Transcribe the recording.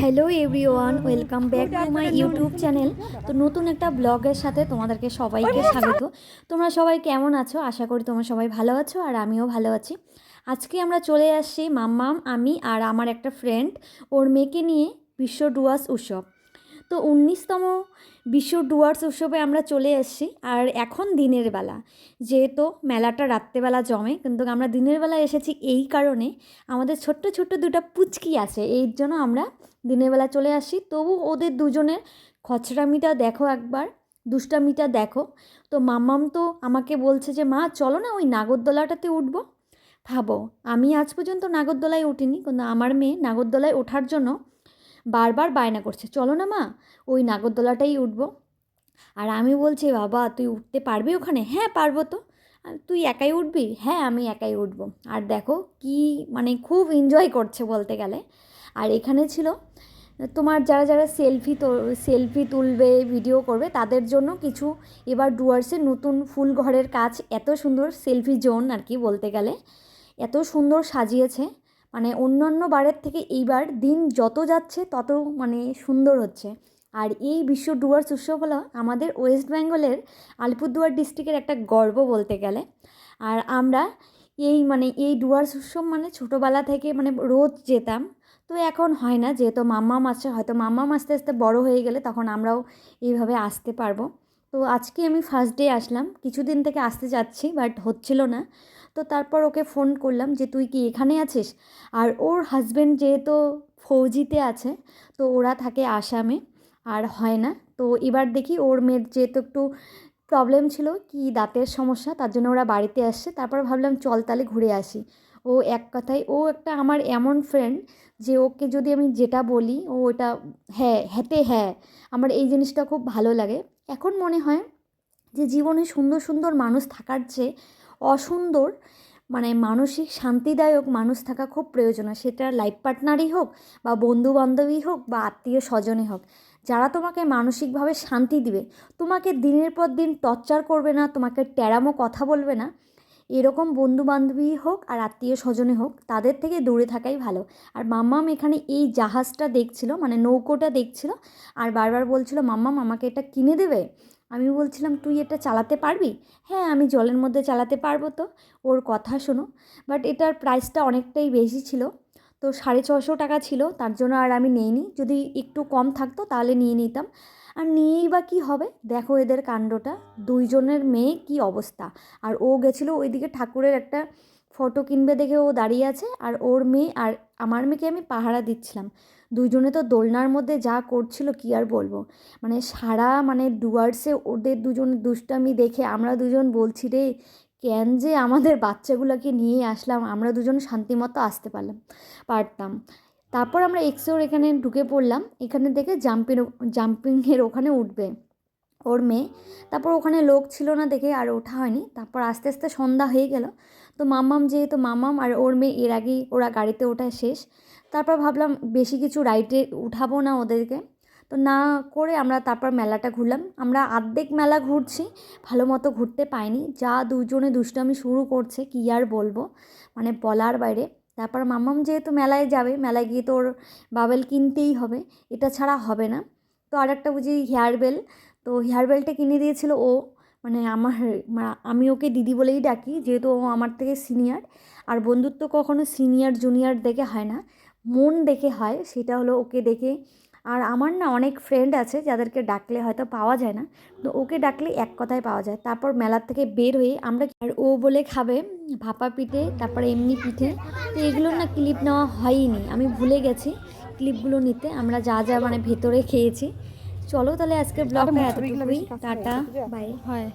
Hello everyone welcome back to my YouTube channel তো নতুন একটা ব্লগের সাথে তোমাদেরকে সবাইকে স্বাগত। তোমরা সবাই কেমন আছো? আশা করি তোমরা সবাই ভালো আছো আর আমিও ভালো আছি। আজকে আমরা চলে আসছি মাম্মাম, আমি আর আমার একটা ফ্রেন্ড ওর মেয়েকে নিয়ে বিশ্ব ডুয়াস উৎসব। তো উনিশতম বিশ্ব ডুয়ার্স উৎসবে আমরা চলে এসেছি। আর এখন দিনের বেলা। যেহেতু মেলাটা রাত্রেবেলা জমে, কিন্তু আমরা দিনের বেলা এসেছি এই কারণে আমাদের ছোট্ট ছোট্ট দুটো পুচকি আছে এই জন্য আমরা দিনের বেলা চলে আসি। তবু ওদের দুজনের খচরামিটা দেখো একবার, দুষ্টামিটা দেখো। তো মাম্মাম তো আমাকে বলছে যে, মা, চলো না ওই নাগরদোলাটাতে উঠবো। ভাবো, আমি আজ পর্যন্ত নাগরদোলায় উঠিনি, কিন্তু আমার মেয়ে নাগরদোলায় ওঠার জন্য বারবার বায়না করছে, চলো না মা, ওই নাগরদোলাটাই উঠবো। আর আমি বলছি, বাবা, তুই উঠতে পারবি ওখানে? হ্যাঁ পারব তো। তুই একাই উঠবি? হ্যাঁ আমি একাই উঠবো। আর দেখো কি মানে খুব এনজয় করছে বলতে গেলে। আর এখানে ছিল, তোমার যারা যারা সেলফি তো সেলফি তুলবে ভিডিও করবে, তাদের জন্য কিছু এবার ডুয়ার্সের নতুন ফুল ঘরের কাজ এত সুন্দর সেলফি জোন আর কি বলতে গেলে। এত সুন্দর সাজিয়েছে। মানে অন্যান্য বারের থেকে এইবার দিন যত যাচ্ছে তত মানে সুন্দর হচ্ছে। আর এই বিশ্ব ডুয়ার্স উৎসব হলো আমাদের ওয়েস্ট বেঙ্গলের আলিপুরদুয়ার ডিস্ট্রিক্টের একটা গর্ব বলতে গেলে। আর আমরা এই মানে এই ডুয়ার্স উৎসব মানে ছোটোবেলা থেকে মানে রোজ যেতাম। তো এখন হয় না, যেহেতু মাম্মা আসছে, হয়তো মাম্মা আস্তে আস্তে বড় হয়ে গেলে তখন আমরাও এইভাবে আসতে পারব। তো আজকে আমি ফার্স্ট ডে আসলাম। কিছুদিন থেকে আসতে যাচ্ছি বাট হচ্ছিল না। তো তারপর ওকে ফোন করলাম যে, তুই কি এখানে আছিস? আর ওর হাজব্যান্ড যেহেতু ফৌজিতে আছে, তো ওরা থাকে আসামে, আর হয় না। তো এবার দেখি ওর মেয়ের যেহেতু একটু প্রবলেম ছিল, কি দাঁতের সমস্যা, তার জন্য ওরা বাড়িতে আসছে। তারপর ভাবলাম, চল তাহলে ঘুরে আসি। ও এক কথায়, ও একটা আমার এমন ফ্রেন্ড যে ওকে যদি আমি যেটা বলি, ও ওটা হ্যাঁ হ্যাতে হ্যাঁ আমার এই জিনিসটা খুব ভালো লাগে। এখন মনে হয় যে জীবনে সুন্দর সুন্দর মানুষ থাকার চেয়ে অসুন্দর মানে মানসিক শান্তিদায়ক মানুষ থাকা খুব প্রয়োজন হয় সেটা লাইফ পার্টনারই হোক বা বন্ধু বান্ধবী হোক বা আত্মীয় স্বজনই হোক, যারা তোমাকে মানসিকভাবে শান্তি দিবে, তোমাকে দিনের পর দিন টর্চার করবে না, তোমাকে ট্যারামো কথা বলবে না এরকম বন্ধু বান্ধবী হোক আর আত্মীয় স্বজনে হোক, তাদের থেকে দূরে থাকাই ভালো। আর মাম্মাম এখানে এই জাহাজটা দেখছিল মানে নৌকোটা দেখছিল, আর বারবার বলছিল, মাম্মাম, আমাকে এটা কিনে দেবে? আমি বলছিলাম, তুই এটা চালাতে পারবি? হ্যাঁ আমি জলের মধ্যে চালাতে পারব তো। ওর কথা শোনো। বাট এটার প্রাইসটা অনেকটাই বেশি ছিল। তো সাড়ে ছশো টাকা ছিল, তার জন্য আর আমি নিইনি। যদি একটু কম থাকতো, তাহলে নিয়ে নিতাম। আর নিয়েই বা কী হবে? দেখো এদের কাণ্ডটা। দুইজনের মেয়ে কি অবস্থা? আর ও গেছিল ওইদিকে ঠাকুরের একটা ফটো কিনবে দেখে ও দাঁড়িয়ে আছে, আর ওর মেয়ে আর আমার মেয়েকে আমি পাহারা দিচ্ছিলাম। দুইজনে তো দোলনার মধ্যে যা করছিল কি আর বলব? মানে সারা মানে ডুয়ার্সে ওদের দুজন দুষ্টামি দেখে আমরা দুজন বলছি, রে, কেন যে আমাদের বাচ্চাগুলোকে নিয়ে আসলাম? আমরা দুজন শান্তিমতো আসতে পারলাম, পারতাম। তারপর আমরা এক্সোর এখানে ঢুকে পড়লাম। এখানে দেখে জাম্পিং জাম্পিংয়ের ওখানে উঠবে ওর মেয়ে। তারপর ওখানে লোক ছিল না দেখে আর ওঠা হয়নি। তারপর আস্তে আস্তে সন্ধ্যা হয়ে গেল। তো মাম্মাম যেহেতু মাম্মাম আর ওর মেয়ে এর আগেই ওরা গাড়িতে ওঠা শেষ। তারপর ভাবলাম বেশি কিছু রাইডে উঠাবো না ওদেরকে। তো না করে আমরা তারপর মেলাটা ঘুরলাম। আমরা আর্ধেক মেলা ঘুরছি, ভালো মতো ঘুরতে পাইনি। যা দুজনে দুষ্টামি শুরু করছে, কী আর বলব? মানে বলার বাইরে। তারপর মাম্মাম যেহেতু মেলায় যাবে, মেলায় গিয়ে তোর বাবেল কিনতেই হবে, এটা ছাড়া হবে না। তো আর একটা বুঝি হেয়ার বেল, তো হেয়ার বেলটা কিনে দিয়েছিল ও মানে আমার আমি ওকে দিদি বলেই ডাকি, যেহেতু ও আমার থেকে সিনিয়র, আর বন্ধুত্ব কখনো সিনিয়র, জুনিয়র দেখে হয় না। মন দেখে হয়, সেটা হলো ওকে দেখে আর আমার না অনেক ফ্রেন্ড আছে যাদেরকে ডাকলে হয়তো পাওয়া যায় না। তো ওকে ডাকলে এক কথায় পাওয়া যায়। তারপর মেলার থেকে বের হয়ে আমরা আর ও বলে খাবে ভাপা পিঠে তারপরে এমনি পিঠে। তো এগুলো না ক্লিপ নেওয়া হয়নি আমি ভুলে গেছি ক্লিপগুলো নিতে। আমরা যা যা মানে ভেতরে খেয়েছি। চলো তাহলে আজকে ব্লগটা এতটুকুই। টাটা বাই হয়।